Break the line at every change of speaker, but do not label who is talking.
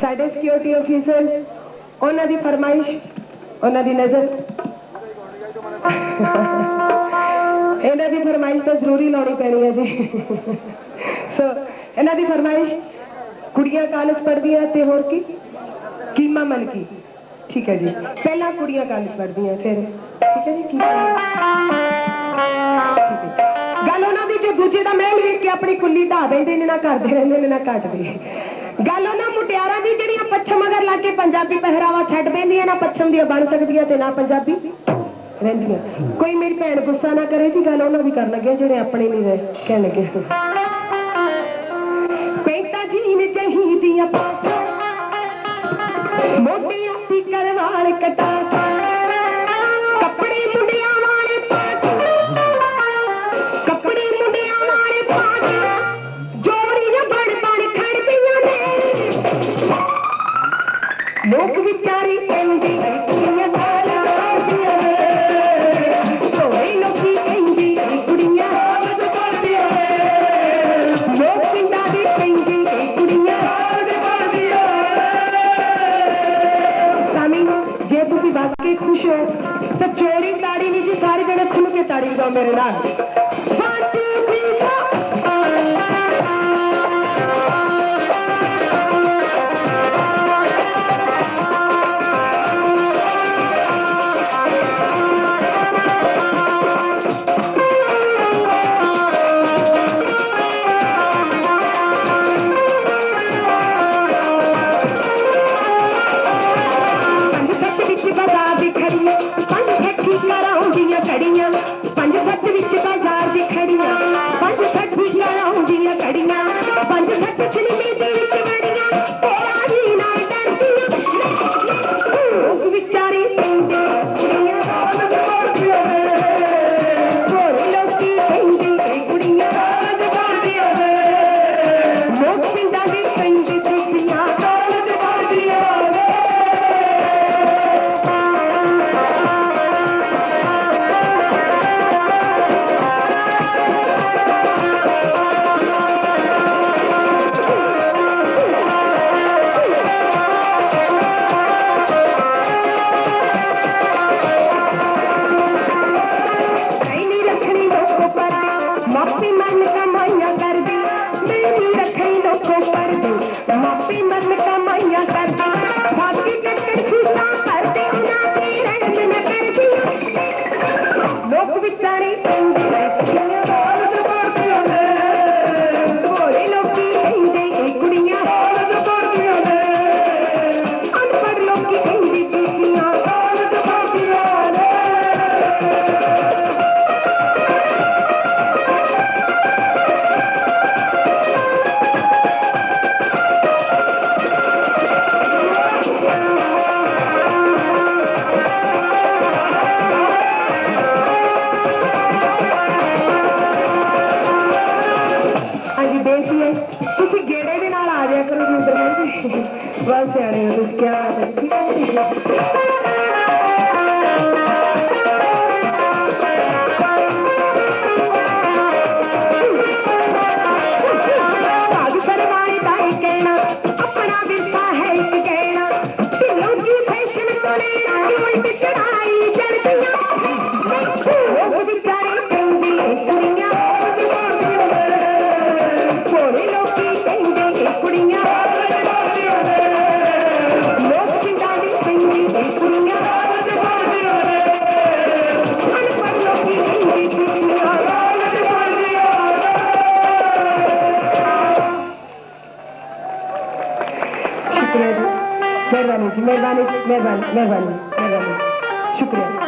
ਸਾਡੇ security officer ਉਹਨਾਂ ਦੀ ਫਰਮਾਇਸ਼, ਉਹਨਾਂ ਦੀ ਨਜ਼ਰ। ਇਹਨਾਂ ਦੀ ਫਰਮਾਇਸ਼ ਤਾਂ ਜ਼ਰੂਰੀ ਲਾਉਣੀ ਪੈਣੀ ਹੈ ਜੀ। ਸੋ ਇਹਨਾਂ ਦੀ ਫਰਮਾਇਸ਼, ਕੁੜੀਆਂ ਕਾਲਜ ਪੜ੍ਹਦੀਆਂ ਤੇ ਹੋਰ ਕੀ? ਕੀਮਾ ਮਲਕੀ। ਠੀਕ ਹੈ ਜੀ। ਪਹਿਲਾਂ ਕੁੜੀਆਂ ਕਾਲਜ ਪੜ੍ਹਦੀਆਂ, ਫਿਰ ਠੀਕ ਹੈ ਜੀ ਠੀਕ ਹੈ ਗੱਲ ਉਹਨਾਂ ਦੀ ਜੋ ਦੂਜੇ ਦਾ ਮਹਿਲ ਵੇਖ ਕੇ ਆਪਣੀ ਕੁੱਲੀ ਢਾ ਦਿੰਦੇ ਨੇ, ਨਾ ਕਰਦੇ ਰਹਿੰਦੇ ਨੇ, ਨਾ ਕੱਟਦੇ ਗੱਲ ਉਹਨਾਂ ਮੁਟਿਆਰਾਂ ਦੀ, ਜਿਹੜੀਆਂ ਪੱਛਮ ਮਗਰ ਲੱਗ ਕੇ ਪੰਜਾਬੀ ਪਹਿਰਾਵਾ ਛੱਡ ਦਿੰਦੀਆਂ ਨਾ, ਪੱਛਮ ਦੀਆਂ ਬਣ ਸਕਦੀਆਂ ਤੇ ਨਾ ਪੰਜਾਬੀ। ਰਹਿੰਦੀਆਂ। ਕੋਈ ਮੇਰੀ ਭੈਣ ਗੁੱਸਾ ਨਾ ਕਰੇ ਜੀ, ਗੱਲ ਉਹਨਾਂ ਦੀ ਕਰਨ ਲੱਗੇ ਜਿਹੜੇ ਆਪਣੇ ਨਹੀਂ ਰਹੇ, ਕਹਿਣ ਲੱਗੇ। ਪੈਂਟਾ ਜੀਨ ਚਾਹੀਦੀਆਂ ਪਾਸਾ ਮੋਟੀਆਂ ਸਿਕਰ ਵਾਲ ਕਟਾ ਲੋਕ ਵਿਚਾਰੀ ਕਹਿੰਦੇ ਕੁੜੀਆਂ ਨਾਲ ਕਰਦੀਆਂ ਨੇ ਢੋਏ ਲੋਕੀ ਕਹਿੰਦੇ ਕੁੜੀਆਂ ਨਾਲ ਕਰਦੀਆਂ ਨੇ Bence tek tekini ਤੁਸੀਂ ਗੇੜੇ ਦੇ ਨਾਲ ਆ ਜਾਇਆ ਕਰੋ ਜੀ ਬਸ ਸਿਆਣੇ ਹੋ ਤੁਸੀਂ ਕੀ ਬਾਤ ਹੈ। ਠੀਕ ਹੈ Mervan'ınki, Mervan'ınki, Mervan, Mervan'ınki, Mervan'ınki. Şükriye.